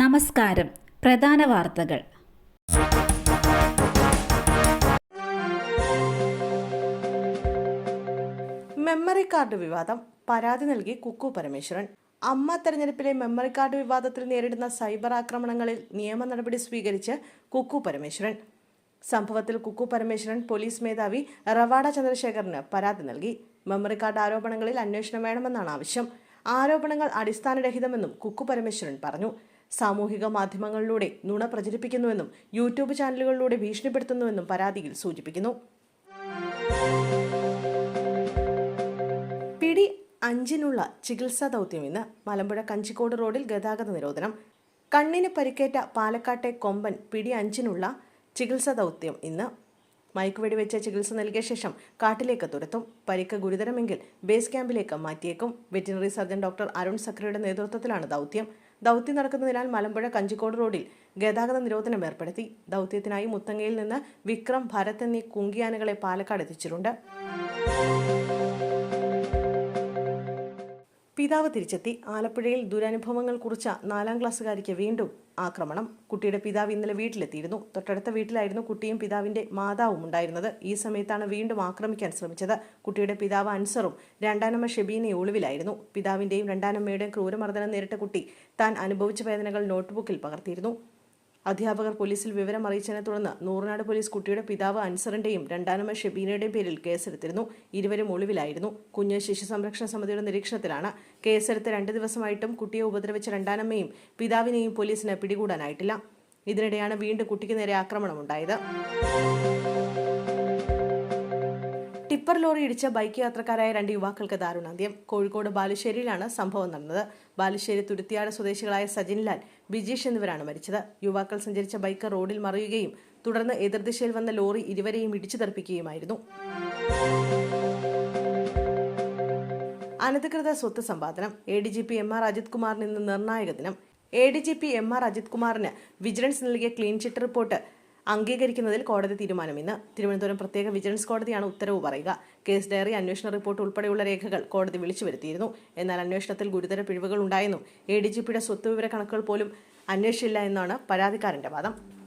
നമസ്കാരം. പ്രധാന വാർത്തകൾ. മെമ്മറി കാർഡ് വിവാദം. പരാതി നൽകി കുക്കു പരമേശ്വരൻ. അമ്മ തെരഞ്ഞെടുപ്പിലെ മെമ്മറി കാർഡ് വിവാദത്തിൽ നേരിടുന്ന സൈബർ ആക്രമണങ്ങളിൽ നിയമ നടപടി സ്വീകരിച്ച് കുക്കു പരമേശ്വരൻ. സംഭവത്തിൽ കുക്കു പരമേശ്വരൻ പോലീസ് മേധാവി റവാഡ ചന്ദ്രശേഖറിന് പരാതി നൽകി. മെമ്മറി കാർഡ് ആരോപണങ്ങളിൽ അന്വേഷണം വേണമെന്നാണ് ആവശ്യം. ആരോപണങ്ങൾ അടിസ്ഥാനരഹിതമെന്നും കുക്കു പരമേശ്വരൻ പറഞ്ഞു. സാമൂഹിക മാധ്യമങ്ങളിലൂടെ നുണ പ്രചരിപ്പിക്കുന്നുവെന്നും യൂട്യൂബ് ചാനലുകളിലൂടെ ഭീഷണിപ്പെടുത്തുന്നുവെന്നും പരാതിയിൽ സൂചിപ്പിക്കുന്നു. പിടി അഞ്ചിനുള്ള ചികിത്സാ ദൗത്യം ഇന്ന് മലമ്പുഴ കഞ്ചിക്കോട് റോഡിൽ ഗതാഗത നിരോധനം. കണ്ണിന് പരിക്കേറ്റ പാലക്കാട്ടെ കൊമ്പൻ പിടി അഞ്ചിനുള്ള ചികിത്സാ ദൗത്യം ഇന്ന്. മയക്കുവെടി വെച്ച് ചികിത്സ നൽകിയ ശേഷം കാട്ടിലേക്ക് തുരത്തും. പരിക്ക് ഗുരുതരമെങ്കിൽ ബേസ് ക്യാമ്പിലേക്ക് മാറ്റിയേക്കും. വെറ്റിനറി സർജൻ ഡോക്ടർ അരുൺ സക്രയുടെ നേതൃത്വത്തിലാണ് ദൗത്യം. ദൗത്യം നടക്കുന്നതിനാൽ മലമ്പുഴ കഞ്ചിക്കോട് റോഡിൽ ഗതാഗത നിരോധനം ഏർപ്പെടുത്തി. ദൗത്യത്തിനായി മുത്തങ്ങയിൽ നിന്ന് വിക്രം ഭരത് എന്നീ കുങ്കിയാനകളെ പാലക്കാട് എത്തിച്ചിട്ടുണ്ട്. പിതാവ് തിരിച്ചെത്തി. ആലപ്പുഴയിൽ ദുരനുഭവങ്ങൾ കുറിച്ച നാലാം ക്ലാസ്സുകാരിക്ക് വീണ്ടും ആക്രമണം. കുട്ടിയുടെ പിതാവ് ഇന്നലെ വീട്ടിലെത്തിയിരുന്നു. തൊട്ടടുത്ത വീട്ടിലായിരുന്നു കുട്ടിയും പിതാവിന്റെ മാതാവും ഉണ്ടായിരുന്നത്. ഈ സമയത്താണ് വീണ്ടും ആക്രമിക്കാൻ ശ്രമിച്ചത്. കുട്ടിയുടെ പിതാവ് അൻസറും രണ്ടാനമ്മ ഷെബീനെ ഒളിവിലായിരുന്നു. പിതാവിന്റെയും രണ്ടാനമ്മയുടെയും ക്രൂരമർദ്ദനം നേരിട്ട കുട്ടി താൻ അനുഭവിച്ച വേദനകൾ നോട്ട്ബുക്കിൽ പകർത്തിയിരുന്നു. അധ്യാപകർ പോലീസിൽ വിവരം അറിയിച്ചതിനെ തുടർന്ന് നൂറിനാട് പോലീസ് കുട്ടിയുടെ പിതാവ് അൻസറിന്റെയും രണ്ടാനമ്മ ഷെബീനയുടെയും പേരിൽ കേസെടുത്തിരുന്നു. ഇരുവരും ഒളിവിലായിരുന്നു. കുഞ്ഞ് ശിശു സംരക്ഷണ സമിതിയുടെ നിരീക്ഷണത്തിലാണ് കേസെടുത്ത് രണ്ട് ദിവസമായിട്ടും കുട്ടിയെ ഉപദ്രവിച്ച രണ്ടാനമ്മയും പിതാവിനെയും പോലീസിന് പിടികൂടാനായിട്ടില്ല. ഇതിനിടെയാണ് വീണ്ടും കുട്ടിക്ക് നേരെ ആക്രമണമുണ്ടായത്. ടിപ്പർ ലോറി ഇടിച്ച ബൈക്ക് യാത്രക്കാരായ രണ്ട് യുവാക്കൾക്ക് ദാരുണാന്ത്യം. കോഴിക്കോട് ബാലുശ്ശേരിയിലാണ് സംഭവം നടന്നത്. ബാലുശ്ശേരി തുരുത്തിയാട് സ്വദേശികളായ സജിൻലാൽ ബിജീഷ് എന്നിവരാണ് മരിച്ചത്. യുവാക്കൾ സഞ്ചരിച്ച ബൈക്ക് റോഡിൽ മറിയുകയും തുടർന്ന് എതിർദിശയിൽ വന്ന ലോറി ഇരുവരെയും ഇടിച്ചു തെറിപ്പിക്കുകയുമായിരുന്നു. അനധികൃത സ്വത്ത് സമ്പാദനം. A D G P M R Ajith കുമാറിന് ഇന്ന് നിർണായക ദിനം. A D G P M R Ajith കുമാറിന് വിജിലൻസ് നൽകിയ ക്ലീൻ ചിറ്റ് റിപ്പോർട്ട് അംഗീകരിക്കുന്നതിൽ കോടതി തീരുമാനം. ഇന്ന് തിരുവനന്തപുരം പ്രത്യേക വിജിലൻസ് കോടതിയാണ് ഉത്തരവ് പറയുക. കേസ് ഡയറി അന്വേഷണ റിപ്പോർട്ട് ഉൾപ്പെടെയുള്ള രേഖകൾ കോടതി വിളിച്ചു വരുത്തിയിരുന്നു. എന്നാൽ അന്വേഷണത്തിൽ ഗുരുതര പിഴവുകൾ ഉണ്ടായെന്നും എ ഡി ജി പിയുടെ സ്വത്ത് വിവര കണക്കുകൾ പോലും അന്വേഷിച്ചില്ല എന്നാണ് പരാതിക്കാരന്റെ വാദം.